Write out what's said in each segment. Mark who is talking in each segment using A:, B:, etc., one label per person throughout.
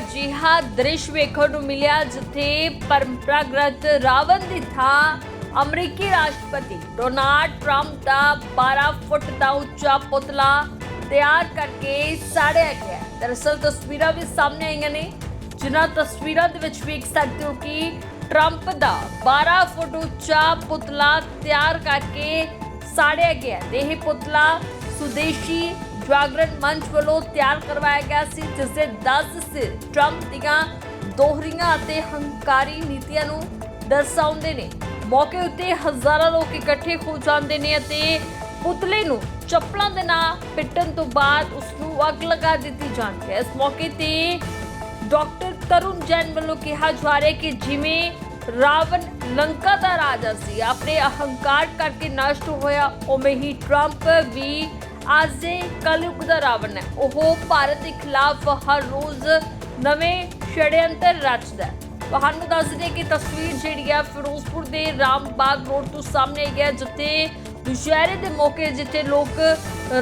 A: ਦ੍ਰਿਸ਼ ਵੇਖਣ ਨੂੰ ਮਿਲਿਆ ਜਿੱਥੇ ਪਰੰਪਰਾਗਤ ਰਾਵਣ ਦੀ ਥਾਂ ਅਮਰੀਕੀ ਰਾਸ਼ਟਰਪਤੀ ਡੋਨਾਲਡ ਟਰੰਪ ਦਾ 12 ਫੁੱਟ ਦਾ ਉੱਚਾ ਪੁਤਲਾ ਤਿਆਰ ਕਰਕੇ ਸਾੜਿਆ ਗਿਆ ਦਰਅਸਲ ਤਸਵੀਰਾਂ ਵੀ ਸਾਹਮਣੇ ਆਈਆਂ ਨੇ, ਜਿਨ੍ਹਾਂ ਤਸਵੀਰਾਂ ਦੇ ਵਿੱਚ ਵੇਖ ਸਕਦੇ ਹੋ ਕਿ ਟਰੰਪ ਦਾ 12 ਫੁੱਟ ਉੱਚਾ ਪੁਤਲਾ ਤਿਆਰ ਕਰਕੇ ਸਾੜਿਆ ਗਿਆ ਇਹ ਪੁਤਲਾ ਸੁਦੇਸ਼ੀ ਜਾਗਰਣ ਮੰਚ ਵੱਲੋਂ ਤਿਆਰ ਕਰਵਾਇਆ ਗਿਆ ਸੀ, ਜਿਸ ਦੇ 10 ਸਿਰ ਟਰੰਪ ਦੀਆਂ ਦੋਹਰੀਆਂ ਅਤੇ ਹੰਕਾਰੀ ਨੀਤੀਆਂ ਨੂੰ ਦਰਸਾਉਂਦੇ ਨੇ। ਮੌਕੇ ਉੱਤੇ ਹਜ਼ਾਰਾਂ ਲੋਕ ਇਕੱਠੇ ਹੋ ਜਾਂਦੇ ਨੇ ਅਤੇ ਪੁਤਲੇ ਨੂੰ ਚੱਪਲਾਂ ਦੇ ਨਾਲ ਪਿੱਟਣ ਤੋਂ ਬਾਅਦ ਉਸ ਨੂੰ ਅੱਗ ਲਗਾ ਦਿੱਤੀ ਜਾਂਦੀ ਹੈ। ਇਸ ਮੌਕੇ ਤੇ ਡਾਕਟਰ ਤਰੁਣ ਜੈਨ ਵੱਲੋਂ ਕਿਹਾ ਜਾ ਰਿਹਾ ਕਿ ਜਿਵੇਂ ਰਾਵਣ ਲੰਕਾ ਦਾ ਰਾਜਾ ਸੀ, ਆਪਣੇ ਅਹੰਕਾਰ ਕਰਕੇ ਨਸ਼ਟ ਹੋਇਆ, ਉਵੇਂ ਹੀ ਟਰੰਪ ਵੀ ਅੱਜ ਦੇ ਕਲਯੁਗ ਦਾ ਰਾਵਣ ਹੈ। ਉਹ ਭਾਰਤ ਦੇ ਖਿਲਾਫ ਹਰ ਰੋਜ਼ ਨਵੇਂ ਛੜਯੰਤਰ ਰਚਦਾ ਹੈ। ਤੁਹਾਨੂੰ ਦੱਸ ਦਈਏ ਕਿ ਤਸਵੀਰ ਜਿਹੜੀ ਹੈ ਫਿਰੋਜ਼ਪੁਰ ਦੇ ਰਾਮਬਾਗ ਰੋਡ ਤੋਂ ਸਾਹਮਣੇ ਆਈ ਹੈ, ਜਿੱਥੇ ਦੁਸ਼ਹਿਰੇ ਦੇ ਮੌਕੇ ਜਿੱਥੇ ਲੋਕ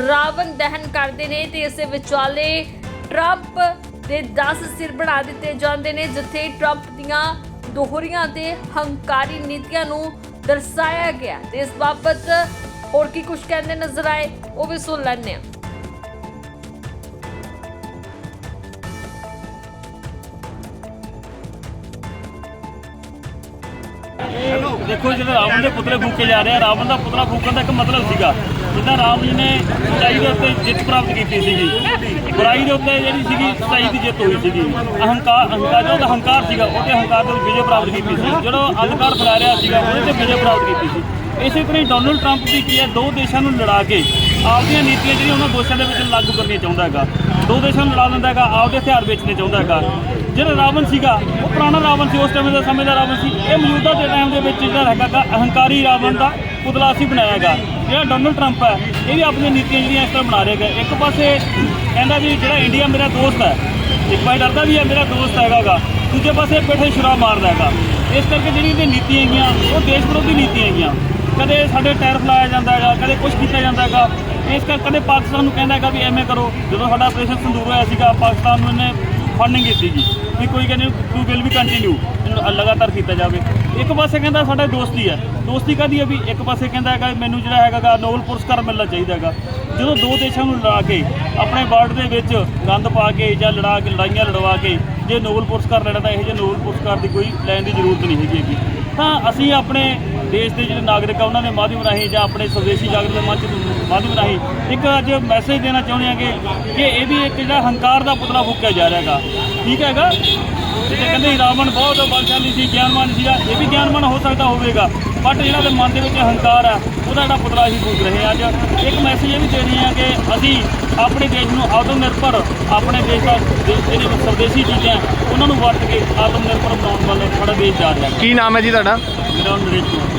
A: ਰਾਵਣ ਦਹਨ ਕਰਦੇ ਨੇ ਤੇ ਇਸੇ ਵਿਚਾਲੇ ਟਰੰਪ ਦੇ 10 ਸਿਰ ਬਣਾ ਦਿੱਤੇ ਜਾਂਦੇ ਨੇ, ਜਿੱਥੇ ਟਰੰਪ ਦੀਆਂ ਦੋਹਰੀਆਂ ਤੇ ਹੰਕਾਰੀ ਨੀਤੀਆਂ ਨੂੰ ਦਰਸਾਇਆ ਗਿਆ। ਤੇ ਇਸ ਬਾਬਤ ਹੋਰ ਕੀ ਕੁਝ ਕਹਿੰਦੇ ਨਜ਼ਰ ਆਏ, ਉਹ ਵੀ ਸੁਣ ਲੈਂਦੇ ਹਾਂ।
B: ਦੇਖੋ ਜਦੋਂ ਰਾਵਣ ਦੇ ਪੁਤਲੇ ਫੂਕੇ ਜਾ ਰਹੇ ਆ, ਰਾਵਣ ਦਾ ਪੁਤਲਾ ਫੂਕਣ ਦਾ ਇੱਕ ਮਤਲਬ ਸੀਗਾ, ਜਿੱਦਾਂ ਰਾਮ ਜੀ ਨੇ ਸੱਚਾਈ ਦੇ ਉੱਤੇ ਜਿੱਤ ਪ੍ਰਾਪਤ ਕੀਤੀ ਸੀਗੀ। ਬੁਰਾਈ ਦੇ ਉੱਤੇ ਜਿਹੜੀ ਸੀਗੀ, ਸੱਚਾਈ ਦੀ ਜਿੱਤ ਹੋਈ ਸੀਗੀ। ਅਹੰਕਾਰ ਅਹੰਕਾਰ, ਜੋ ਉਹਦਾ ਸੀਗਾ, ਉਹਦੇ ਅਹੰਕਾਰ ਦੇ ਵਿਜੇ ਪ੍ਰਾਪਤ ਕੀਤੀ ਸੀ। ਜਿਹੜਾ ਅਧਿਕਾਰ ਫੈਲਾ ਰਿਹਾ ਸੀਗਾ, ਉਹਦੇ ਤੇ ਵਿਜੇ ਪ੍ਰਾਪਤ ਕੀਤੀ ਸੀ। ਇਸੇ ਤਰ੍ਹਾਂ ਹੀ ਡੋਨਲਡ ਟਰੰਪ ਵੀ ਕੀ ਹੈ, ਦੋ ਦੇਸ਼ਾਂ ਨੂੰ ਲੜਾ ਕੇ ਆਪਦੀਆਂ ਨੀਤੀਆਂ ਜਿਹੜੀਆਂ ਉਹਨਾਂ ਦੋਸ਼ਾਂ ਦੇ ਵਿੱਚ ਲਾਗੂ ਕਰਨੀਆਂ ਚਾਹੁੰਦਾ ਹੈਗਾ। ਦੋ ਦੇਸ਼ਾਂ ਨੂੰ ਲੜਾ ਦਿੰਦਾ ਹੈਗਾ, ਆਪਦੇ ਹਥਿਆਰ ਵੇਚਣੇ ਚਾਹੁੰਦਾ ਹੈਗਾ। ਜਿਹੜਾ ਰਾਵਣ ਸੀਗਾ, ਉਹ ਪੁਰਾਣਾ ਰਾਵਣ ਸੀ, ਉਸ ਟਾਈਮ ਦਾ ਸਮੇਂ ਦਾ ਰਾਵਣ ਸੀ। ਇਹ ਮੌਜੂਦਾ ਦੇ ਟਾਈਮ ਦੇ ਵਿੱਚ ਜਿਹੜਾ ਹੈਗਾ ਗਾ, ਅਹੰਕਾਰੀ ਰਾਵਣ ਦਾ ਪੁਤਲਾ ਅਸੀਂ ਬਣਾਇਆ ਹੈਗਾ। ਜਿਹੜਾ ਡੋਨਲਡ ਟਰੰਪ ਹੈ, ਇਹ ਵੀ ਆਪਣੀਆਂ ਨੀਤੀਆਂ ਜਿਹੜੀਆਂ ਇਸ ਤਰ੍ਹਾਂ ਬਣਾ ਰਿਹਾ ਹੈਗਾ। ਇੱਕ ਪਾਸੇ ਕਹਿੰਦਾ ਵੀ ਜਿਹੜਾ ਇੰਡੀਆ ਮੇਰਾ ਦੋਸਤ ਹੈ, ਇੱਕ ਪਾਸੇ ਡਰਦਾ ਵੀ ਹੈ ਮੇਰਾ ਦੋਸਤ ਹੈਗਾ ਗਾ। ਦੂਜੇ ਪਾਸੇ ਬੈਠੇ ਸ਼ਰਾਬ ਮਾਰਦਾ ਹੈਗਾ। ਇਸ ਕਰਕੇ ਜਿਹੜੀ ਇਹਦੀ ਨੀਤੀਆਂ ਹੈਗੀਆਂ, ਉਹ ਦੇਸ਼ ਵਿਰੋਧੀ ਨੀਤੀਆਂ ਹੈਗੀਆਂ। ਕਦੇ ਸਾਡੇ ਟੈਰਫ ਲਾਇਆ ਜਾਂਦਾ ਹੈਗਾ, ਕਦੇ ਕੁਝ ਕੀਤਾ ਜਾਂਦਾ ਹੈਗਾ। ਇਸ ਕਰਕੇ ਕਦੇ ਪਾਕਿਸਤਾਨ ਨੂੰ ਕਹਿੰਦਾ ਹੈਗਾ ਵੀ ਐਵੇਂ ਕਰੋ। ਜਦੋਂ ਸਾਡਾ ਆਪਰੇਸ਼ਨ ਸੰਦੂਰ ਹੋਇਆ ਸੀਗਾ, ਪਾਕਿਸਤਾਨ ਨੂੰ ਇਹਨੇ ਫੰਡਿੰਗ ਕੀਤੀ ਸੀ ਵੀ ਕੋਈ ਕਹਿੰਦੇ ਟੂ ਵਿਲ ਵੀ ਕੰਟੀਨਿਊ ਲਗਾਤਾਰ ਕੀਤਾ ਜਾਵੇ। ਇੱਕ ਪਾਸੇ ਕਹਿੰਦਾ ਸਾਡਾ ਦੋਸਤੀ ਹੈ। ਦੋਸਤੀ ਕਾਹਦੀ ਹੈ ਵੀ ਇੱਕ ਪਾਸੇ ਕਹਿੰਦਾ ਹੈਗਾ ਮੈਨੂੰ ਜਿਹੜਾ ਹੈਗਾ ਨੋਬਲ ਪੁਰਸਕਾਰ ਮਿਲਣਾ ਚਾਹੀਦਾ ਹੈਗਾ। ਜਦੋਂ ਦੋ ਦੇਸ਼ਾਂ ਨੂੰ ਲੜਾ ਕੇ, ਆਪਣੇ ਵਰਲਡ ਦੇ ਵਿੱਚ ਗੰਦ ਪਾ ਕੇ ਜਾਂ ਲੜਾ ਕੇ, ਲੜਾਈਆਂ ਲੜਵਾ ਕੇ ਜੇ ਨੋਬਲ ਪੁਰਸਕਾਰ ਲੈਣਾ ਤਾਂ ਇਹ ਜਿਹੇ ਨੋਬਲ ਪੁਰਸਕਾਰ ਦੀ ਕੋਈ ਲੈਣ ਦੀ ਜ਼ਰੂਰਤ ਨਹੀਂ ਹੈਗੀ ਹੈਗੀ। ਤਾਂ ਅਸੀਂ ਆਪਣੇ ਦੇਸ਼ ਦੇ ਜਿਹੜੇ ਨਾਗਰਿਕ ਆ, ਉਹਨਾਂ ਦੇ ਮਾਧਿਅਮ ਰਾਹੀਂ ਜਾਂ ਆਪਣੇ ਸਵਦੇਸ਼ੀ ਜਾਗਰਣ ਦੇ ਮੰਚ ਮਾਧਿਅਮ ਰਾਹੀਂ ਇੱਕ ਅੱਜ ਮੈਸੇਜ ਦੇਣਾ ਚਾਹੁੰਦੇ ਹਾਂ ਕਿ ਇਹ ਵੀ ਇੱਕ ਜਿਹੜਾ ਹੰਕਾਰ ਦਾ ਪੁਤਲਾ ਫੂਕਿਆ ਜਾ ਰਿਹਾ ਹੈਗਾ। ਠੀਕ ਹੈਗਾ? ਕਹਿੰਦੇ ਰਾਵਣ ਬਹੁਤ ਬਲਸ਼ਾਲੀ ਸੀ ਗਿਆਨਵਾਨ ਸੀਗਾ। ਇਹ ਵੀ ਗਿਆਨਵਾਨ ਹੋ ਸਕਦਾ ਹੋਵੇਗਾ ਬਟ ਜਿਹੜਾ ਦੇ ਮਨ ਦੇ ਵਿੱਚ ਹੰਕਾਰ ਆ ਉਹਦਾ ਜਿਹੜਾ ਪੁਤਲਾ ਹੀ ਫੂਕ ਰਹੇ ਆ ਅੱਜ। ਇੱਕ ਮੈਸੇਜ ਇਹ ਵੀ ਦੇ ਰਹੇ ਹਾਂ ਕਿ ਅਸੀਂ ਆਪਣੇ ਦੇਸ਼ ਨੂੰ ਆਤਮ ਨਿਰਭਰ ਆਪਣੇ ਦੇਸ਼ ਦਾ ਜਿਹੜੇ ਸਵਦੇਸ਼ੀ ਚੀਜ਼ਾਂ ਉਹਨਾਂ ਨੂੰ ਵਰਤ ਕੇ ਆਤਮ ਨਿਰਭਰ ਬਣਾਉਣ ਵੱਲ ਸਾਡਾ ਦੇਸ਼ ਜਾ ਰਿਹਾ ਹੈ
C: ਕੀ ਨਾਮ ਹੈ ਜੀ ਤੁਹਾਡਾ?
B: ਮੇਰਾ ਨਾਮ ਨਰੇਸ਼ ਕੁਮਾਰ।